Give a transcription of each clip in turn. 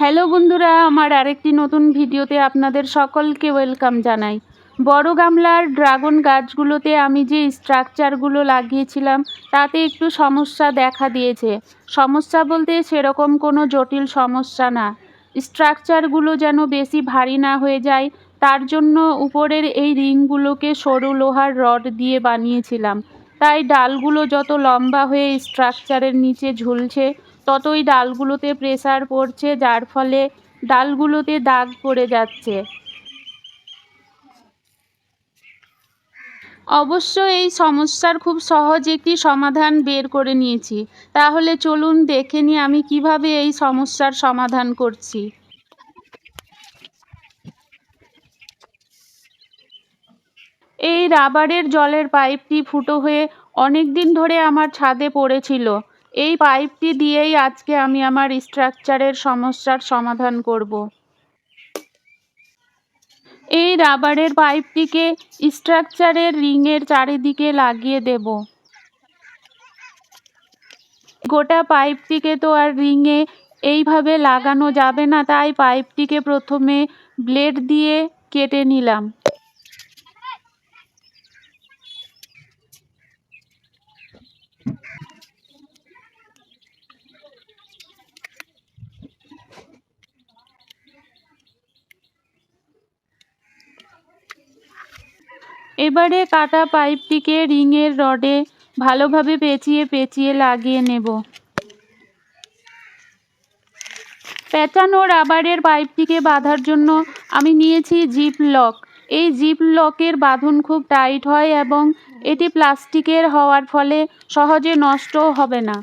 Hello বন্ধুরা, আমার আরেকটি নতুন ভিডিওতে আপনাদের সকলকে ওয়েলকাম জানাই। বড় গামলার ড্রাগন গাছগুলোতে আমি যে স্ট্রাকচারগুলো লাগিয়েছিলাম, তাতে একটু সমস্যা দেখা দিয়েছে। সমস্যা বলতে সেরকম কোনো জটিল সমস্যা না। স্ট্রাকচারগুলো যেন বেশি ভারী না হয়ে যায়, তার জন্য উপরের এই রিংগুলোকে সরু লোহার রড দিয়ে বানিয়েছিলাম। তাই ডালগুলো যত লম্বা হয়ে স্ট্রাকচারের নিচে ঝুলছে ততই ডালগুলোতে প্রেসার পড়ছে, যার ফলে ডালগুলোতে দাগ পড়ে যাচ্ছে। অবশ্য এই সমস্যার খুব সহজ একটি সমাধান বের করে নিয়েছি। তাহলে চলুন দেখে নিই আমি কীভাবে এই সমস্যার সমাধান করছি। এই রাবারের জলের পাইপটি ফুটো হয়ে অনেক দিন ধরে আমার ছাদে পড়েছিল। এই পাইপটি দিয়েই আজকে আমি আমার স্ট্রাকচারের সমস্যার সমাধান করব। এই রাবারের পাইপটিকে স্ট্রাকচারের রিংয়ের চারিদিকে লাগিয়ে দেব। গোটা পাইপটিকে তো আর রিংয়ে এইভাবে লাগানো যাবে না, তাই পাইপটিকে প্রথমে ব্লেড দিয়ে কেটে নিলাম। এবারে কাটা পাইপটিকে রিংয়ের রডে ভালোভাবে পেঁচিয়ে পেঁচিয়ে লাগিয়ে নেব। পেঁচানো রাবারের পাইপটিকে বাঁধার জন্য আমি নিয়েছি জিপ লক। এই জিপ লকের বাঁধন খুব টাইট হয় এবং এটি প্লাস্টিকের হওয়ার ফলে সহজে নষ্টও হবে না।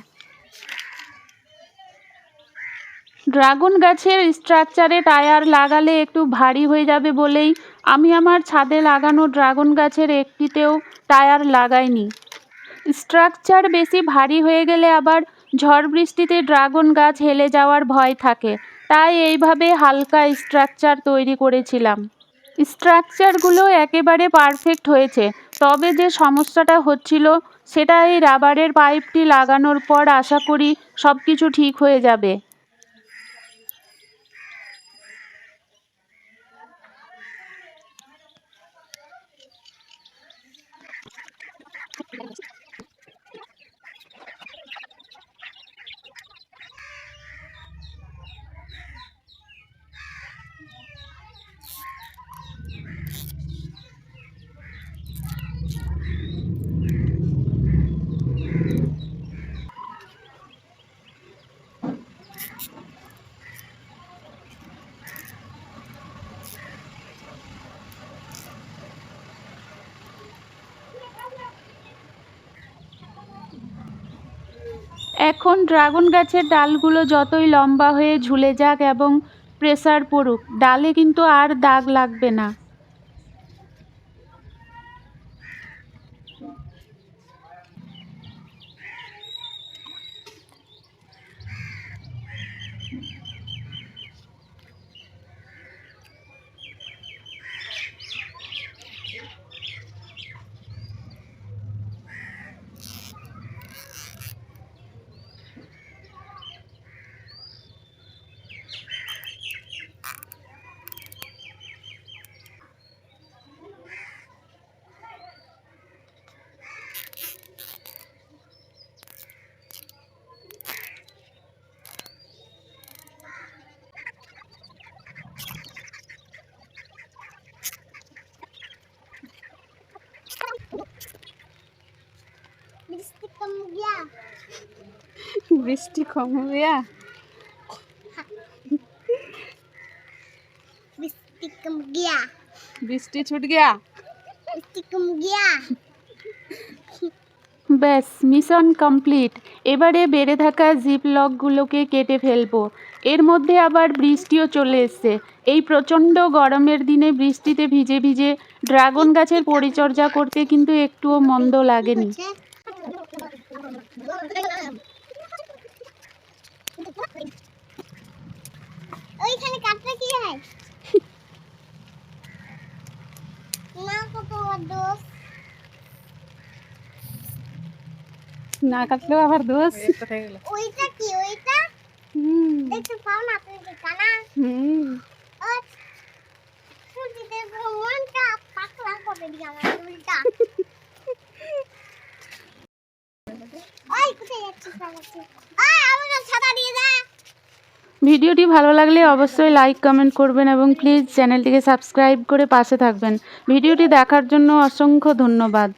ড্রাগন গাছের স্ট্রাকচারে টায়ার লাগালে একটু ভারী হয়ে যাবে বলেই আমি আমার ছাদে লাগানো ড্রাগন গাছের একটিতেও টায়ার লাগাইনি। স্ট্রাকচার বেশি ভারী হয়ে গেলে আবার ঝড় বৃষ্টিতে ড্রাগন গাছ হেলে যাওয়ার ভয় থাকে, তাই এইভাবে হালকা স্ট্রাকচার তৈরি করেছিলাম। স্ট্রাকচারগুলো একেবারে পারফেক্ট হয়েছে, তবে যে সমস্যাটা হচ্ছিল সেটা এই রাবারের পাইপটি লাগানোর পর আশা করি সব কিছু ঠিক হয়ে যাবে। এখন ড্রাগন গাছের ডালগুলো যতই লম্বা হয়ে ঝুলে যাক এবং প্রেসার পড়ুক, ডালে কিন্তু আর দাগ লাগবে না বৃষ্টি কম গিয়া বৃষ্টি কম গিয়া বৃষ্টি কম গিয়া। বৃষ্টি ছুট গিয়া। বৃষ্টি কম গিয়া। ব্যাস মিশন কমপ্লিট। এবারে বেড়ে থাকা জিপ লকগুলোকে কেটে ফেলব। এর মধ্যে আবার বৃষ্টিও চলে এসছে। এই প্রচণ্ড গরমের দিনে বৃষ্টিতে ভিজে ভিজে ড্রাগন গাছের পরিচর্যা করতে কিন্তু একটুও মন্দ লাগেনি। ওইখানে কাটলে কি হয়? না কত আবার দোষ? ওইটা কি ওইটা? হুম। পাও না তুমি কানা হুম। ওই কোথায় যাচ্ছিস ভিডিওটি ভালো লাগলে অবশ্যই লাইক কমেন্ট করবেন এবং প্লিজ চ্যানেলটিকে সাবস্ক্রাইব করে পাশে থাকবেন। ভিডিওটি দেখার জন্য অসংখ্য ধন্যবাদ।